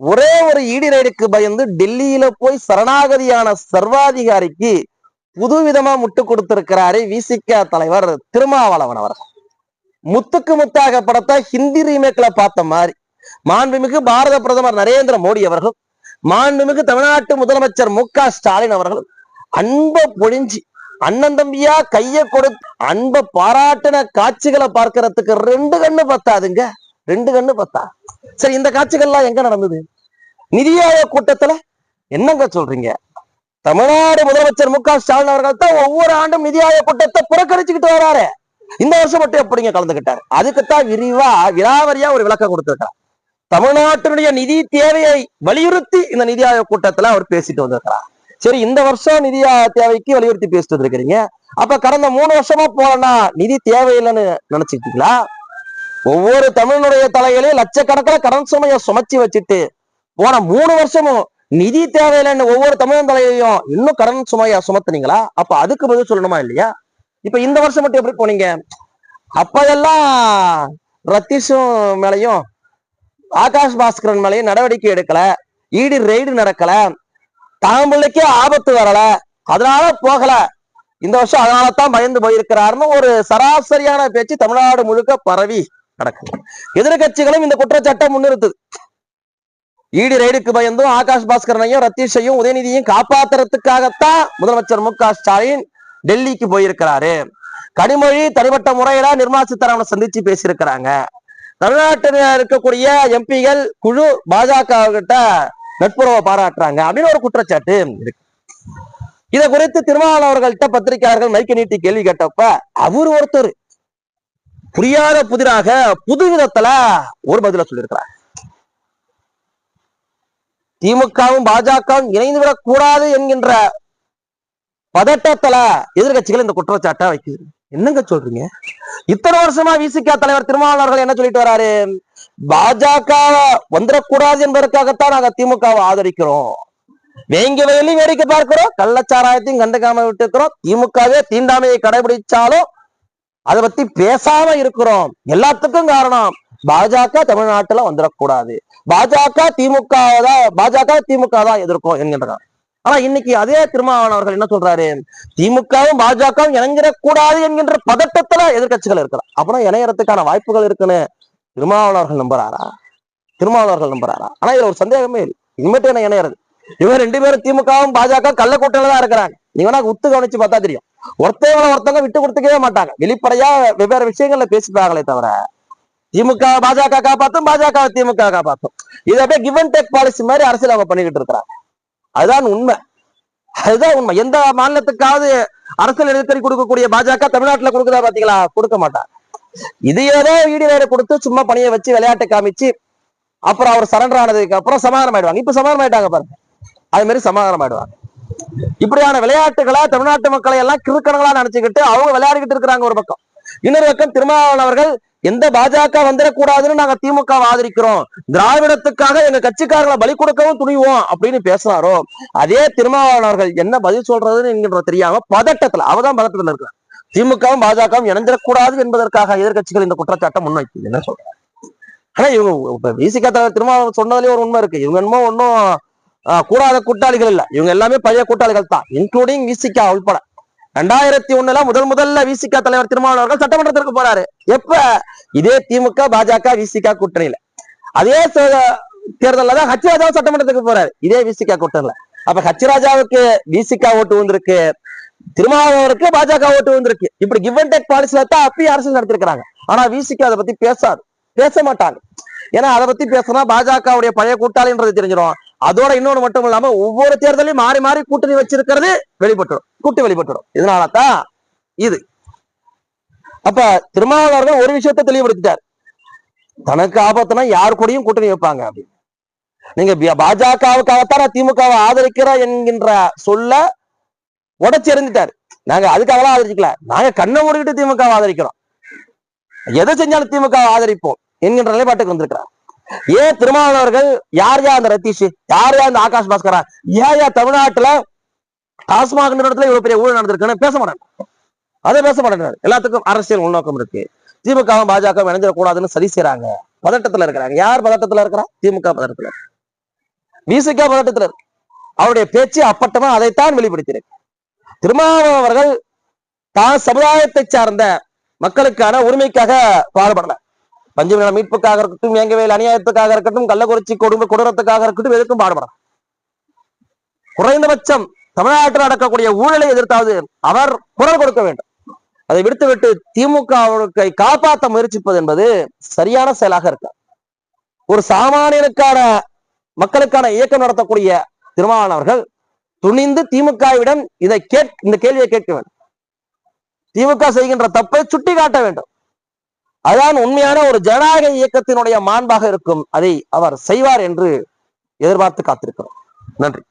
ஒரே ஒரு ஈடி ரைடுக்கு பயந்து டெல்லியில போய் சரணாகதியான சர்வாதிகாரிக்கு புதுவிதமா முட்டு கொடுத்திருக்கிறாரு விசிகா தலைவர் திருமாவளவன் அவர் முத்துக்கு முத்தாக படத்தை ஹிந்தி ரீமேக்ல பார்த்த மாதிரி. மாண்புமிகு பாரத பிரதமர் நரேந்திர மோடி அவர்கள் மாண்புமிகு தமிழ்நாட்டு முதலமைச்சர் மு க ஸ்டாலின் அவர்கள் அன்ப பொழிஞ்சு அண்ணன் தம்பியா கைய கொடுத்து அன்ப பாராட்டின காட்சிகளை பார்க்கறதுக்கு ரெண்டு கண்ணு பத்தாதுங்க. ரெண்டு கண்ணு பத்தா சரி இந்த காட்சிகள்லாம் எங்க நடந்தது? நிதி கூட்டத்துல என்னங்க சொல்றீங்க? தமிழ்நாடு முதலமைச்சர் மு க ஸ்டாலின் அவர்கள் தான் ஒவ்வொரு ஆண்டும் நிதி ஆயோக் கூட்டத்தை புறக்கணிச்சுக்கிட்டு வராரு. இந்த வருஷம் மட்டும் எப்படிங்க கலந்துகிட்டாரு அதுக்குத்தான் விரிவா விலாவரியா ஒரு விளக்கம் கொடுத்திருக்கார் தமிழ்நாட்டினுடைய நிதி தேவையை வலியுறுத்தி இந்த நிதி ஆயோக் கூட்டத்துல அவர் பேசிட்டு வந்திருக்கிறார். சரி இந்த வருஷம் நிதி தேவைக்கு வலியுறுத்தி பேசிட்டு வந்திருக்கிறீங்க. அப்ப கடந்த மூணு வருஷமா போலன்னா நிதி தேவையில்லைன்னு நினைச்சுக்கிட்டீங்களா? ஒவ்வொரு தமிழனுடைய தலையிலையும் லட்சக்கணக்கில் கடன் சுமையை சுமச்சி வச்சுட்டு போன மூணு வருஷமும் நிதி தேவையில்லைன்னு ஒவ்வொரு தமிழன் தலையிலையும் இன்னும் கடன் சுமையா சுமத்துனீங்களா? அப்ப அதுக்கு பதில் சொல்லணுமா இல்லையா? இப்ப இந்த வருஷம் மட்டும் எப்படி போனீங்க? அப்பதெல்லாம் ரத்தீஷும் மேலையும் ஆகாஷ் பாஸ்கரன் மேலையும் நடவடிக்கை எடுக்கல. ஈடு ரெய்டு நடக்கல. தாம்பிள்ளைக்கே ஆபத்து வரல. அதனால போகல. இந்த வருஷம் அதனால தான் பயந்து போயிருக்கிறாருன்னு ஒரு சராசரியான பேச்சு தமிழ்நாடு முழுக்க பரவி. நடக்குது. எதிர்கட்சிகளும் இந்த குற்றச்சாட்டை முன்னிறுத்துது. ஈடி ரைடுக்கு பயந்தும் ஆகாஷ் பாஸ்கரனையும் ரத்தீஷையும் உதயநிதியும் காப்பாத்துறதுக்காகத்தான் முதலமைச்சர் மு ஸ்டாலின் டெல்லிக்கு போயிருக்கிறாரு. கனிமொழி தனிப்பட்ட முறையில நிர்மலா சீதாராமனை சந்திச்சு பேசியிருக்கிறாங்க. தமிழ்நாட்டில் இருக்கக்கூடிய எம்பிகள் குழு பாஜக கிட்ட நட்புறவை பாராட்டுறாங்க. அப்படின்னு ஒரு குற்றச்சாட்டு இருக்கு. இதை குறித்து திருமாவளவர்கள்ட்ட பத்திரிகையாளர்கள் மைக்க நீட்டி கேள்வி கேட்டப்ப அவர் ஒருத்தர். புரியாத புதிராக புது விதத்துல ஒரு பதில சொல்லியிருக்கிறார் திமுகவும் பாஜகவும் இணைந்து விடக் கூடாது என்கின்ற பதட்டத்துல எதிர்கட்சிகள் இந்த குற்றச்சாட்டை வைக்குது. என்னங்க சொல்றீங்க? இத்தனை வருஷமா விசிக தலைவர் திருமாவளவன் என்ன சொல்லிட்டு வராரு? பாஜக வந்துடக்கூடாது என்பதற்காகத்தான் நாங்க திமுகவை ஆதரிக்கிறோம். வேங்க வயலையும் வேடிக்கை பார்க்கிறோம் கள்ளச்சாராயத்தையும் கண்டுக்காம விட்டு இருக்கிறோம் திமுகவே தீண்டாமையை கடைபிடிச்சாலும் அதை பத்தி பேசாம இருக்கிறோம். எல்லாத்துக்கும் காரணம் பாஜக தமிழ்நாட்டுல வந்துடக்கூடாது. பாஜக திமுக தான் பாஜக திமுக தான் எதிர்க்கும் என்கின்றார். ஆனா இன்னைக்கு அதே திருமாவளவன் அவர்கள் என்ன சொல்றாரு? திமுகவும் பாஜகவும் இணங்கிடக்கூடாது என்கின்ற பதட்டத்துல எதிர்க்கட்சிகள் இருக்கலாம் அப்புறம் இணையறதுக்கான வாய்ப்புகள் இருக்குன்னு திருமாவளவன் அவர்கள் நம்புறாரா? திருமாவளவர்கள் அவர்கள் நம்புறாரா? ஆனா இதுல ஒரு சந்தேகமே இல்லை. இனிமேட்டு என்ன இணையறது? இவங்க ரெண்டு பேரும் திமுகவும் பாஜக கள்ள கூட்டணியில தான் இருக்கிறாங்க. நீங்க வேணா உத்து கவனிச்சு பார்த்தா தெரியும். ஒருத்தவங்களை ஒருத்தவங்க விட்டு கொடுத்துக்கவே மாட்டாங்க. வெளிப்படையா வெவ்வேறு விஷயங்கள்ல பேசிப்பாங்களே தவிர திமுக பாஜக காப்பாத்தும் பாஜக திமுக காப்பாத்தும். இது அப்படியே கிவ் அண்ட் டேக் பாலிசி மாதிரி அரசியல் அவங்க பண்ணிக்கிட்டு இருக்கிறாங்க. அதுதான் உண்மை. அதுதான் உண்மை. எந்த மாநிலத்துக்காவது அரசியல் நெருக்கடி கொடுக்கக்கூடிய பாஜக தமிழ்நாட்டுல கொடுக்குதா பாத்தீங்களா கொடுக்க மாட்டாங்க. இது ஏதோ வேற கொடுத்து சும்மா பணியை வச்சு விளையாட்டு காமிச்சு அப்புறம் அவர் சரண்டர் ஆனதுக்கு அப்புறம் சமாதானம் ஆயிடுவாங்க இப்ப சமாதானம் ஆயிட்டாங்க பாருங்க. அது மாதிரி சமாதானம் ஆயிடுவாங்க இப்படியான விளையாட்டுகளை தமிழ்நாட்டு மக்களை எல்லாம் கிறுக்கணங்களா நினைச்சுக்கிட்டு அவங்க விளையாடிக்கிட்டு இருக்கிறாங்க ஒரு பக்கம். இன்னொரு பக்கம் திருமாவளவன் அவர்கள் எந்த பாஜக வந்துடக்கூடாதுன்னு நாங்க திமுக ஆதரிக்கிறோம். திராவிடத்துக்காக எங்க கட்சிக்காரங்களை பலி கொடுக்கவும் துணிவோம் அப்படின்னு பேசுறாரோ அதே திருமாவளவன் அவர்கள் என்ன பதில் சொல்றதுன்னு என்கின்ற தெரியாம பதட்டத்துல அவதான் பதட்டத்துல இருக்கிறார் திமுகவும் பாஜகவும் இணைஞ்சிடக்கூடாது என்பதற்காக எதிர்க்கட்சிகள் இந்த குற்றச்சாட்டை முன்வைக்குது. என்ன சொல்றாங்க? ஆனா இவங்க இப்ப விசிக தலைவர் திருமாவளவன் சொன்னதுலயே ஒரு உண்மை இருக்கு. இவங்க என்னமோ ஒன்னும் கூடாத கூட்டாளிகள் இல்ல. இவங்க எல்லாமே பழைய கூட்டாளிகள் தான் இன்க்ளூடிங் விசிகா உள்பட. ரெண்டாயிரத்தி ஒண்ணுல முதல் முதல்ல விசிகா தலைவர் திருமாவளவன் அவர்கள் சட்டமன்றத்திற்கு போறாரு. எப்ப? இதே திமுக பாஜக விசிகா கூட்டணியில. அதே ச- ஹச்சிராஜாவும் தான் சட்டமன்றத்துக்கு போறாரு. இதே விசிகா கூட்டணியில. அப்ப ஹச் விசிகா ஓட்டு வந்திருக்கு. திருமாவளவருக்கு பாஜக ஓட்டு வந்திருக்கு. இப்படி கிவ் அண்ட் டேக் பாலிசியில தான் அப்பயும் அரசியல் நடத்திருக்கிறாங்க. ஆனா விசிகா அதை பத்தி பேசாது. பேச மாட்டாங்க ஏன்னா அதை பத்தி பேசினா பாஜகவுடைய பழைய கூட்டாளின்றது தெரிஞ்சிடும். அதோட இன்னொன்னு மட்டும் இல்லாம ஒவ்வொரு தேர்தலையும் மாறி மாறி கூட்டணி வச்சிருக்கிறது வெளிப்பட்டுடும். கூட்டி வெளிப்பட்டுடும். இதனாலதான் இது. அப்ப திருமாவளவர்கள் ஒரு விஷயத்தை தெளிவுபடுத்திட்டார். தனக்கு ஆபத்துனா யார் கூடயும் கூட்டணி வைப்பாங்க அப்படின்னு. நீங்க பாஜகவுக்காகத்தான் நான் திமுகவை ஆதரிக்கிறேன் என்கின்ற சொல்ல உடச்சி எறிஞ்சிட்டாரு நாங்க அதுக்காகலாம் ஆதரிக்கல. நாங்க கண்ணை மூடிக்கிட்டு திமுகவை ஆதரிக்கிறோம். எதை செஞ்சாலும் திமுகவை ஆதரிப்போம். என்கின்ற நிலைப்பாட்டுக்கு வந்திருக்கிறார். ஏன் திருமாவளவர்கள் யார் யா அந்த ரத்தீஷ்? யார் யா அந்த ஆகாஷ் பாஸ்கரா? ஏன் யா தமிழ்நாட்டுல டாஸ்மாக் நிறுவனத்துல இவ்வளவு பெரிய ஊழல் நடந்திருக்குன்னு பேச மாட்டாங்க. அதை பேச மாட்டேங்கிறார் எல்லாத்துக்கும் அரசியல் உள்நோக்கம் இருக்கு. திமுகவும் பாஜக இணைஞ்சிடக்கூடாதுன்னு சரி செய்றாங்க. பதட்டத்துல இருக்கிறாங்க. யார் பதட்டத்துல இருக்கிறா? திமுக பதட்டத்துல இருக்கு. விசிக இருக்கு. அவருடைய பேச்சு அப்பட்டமா அதைத்தான் வெளிப்படுத்தியிருக்கு. திருமாவளவன் அவர்கள் தான் சமுதாயத்தை சார்ந்த மக்களுக்கான உரிமைக்காக பாடுபடல. பஞ்சமின மீட்புக்காக இருக்கட்டும் இயங்கவேல் அநியாயத்துக்காக இருக்கட்டும் கள்ளக்குறிச்சி கொடுமை கொடூரத்துக்காக இருக்கட்டும் எதுக்கும் பாடுபடலாம் குறைந்தபட்சம் தமிழ்நாட்டில் நடக்கக்கூடிய ஊழலை எதிர்த்தாவது அவர் குரல் கொடுக்க வேண்டும். அதை விடுத்துவிட்டு திமுக காப்பாற்ற முயற்சிப்பது என்பது சரியான செயலாக இருக்க ஒரு சாமானியனுக்கான மக்களுக்கான இயக்கம் நடத்தக்கூடிய திருமாவளவன் அவர்கள் துணிந்து திமுகவிடம் இதை கேட் இந்த கேள்வியை கேட்க வேண்டும். திமுக செய்கின்ற தப்பை சுட்டி காட்ட வேண்டும். அதுதான் உண்மையான ஒரு ஜனநாயக இயக்கத்தினுடைய மாண்பாக இருக்கும் அதை அவர் செய்வார் என்று எதிர்பார்த்து காத்திருக்கிறோம். நன்றி.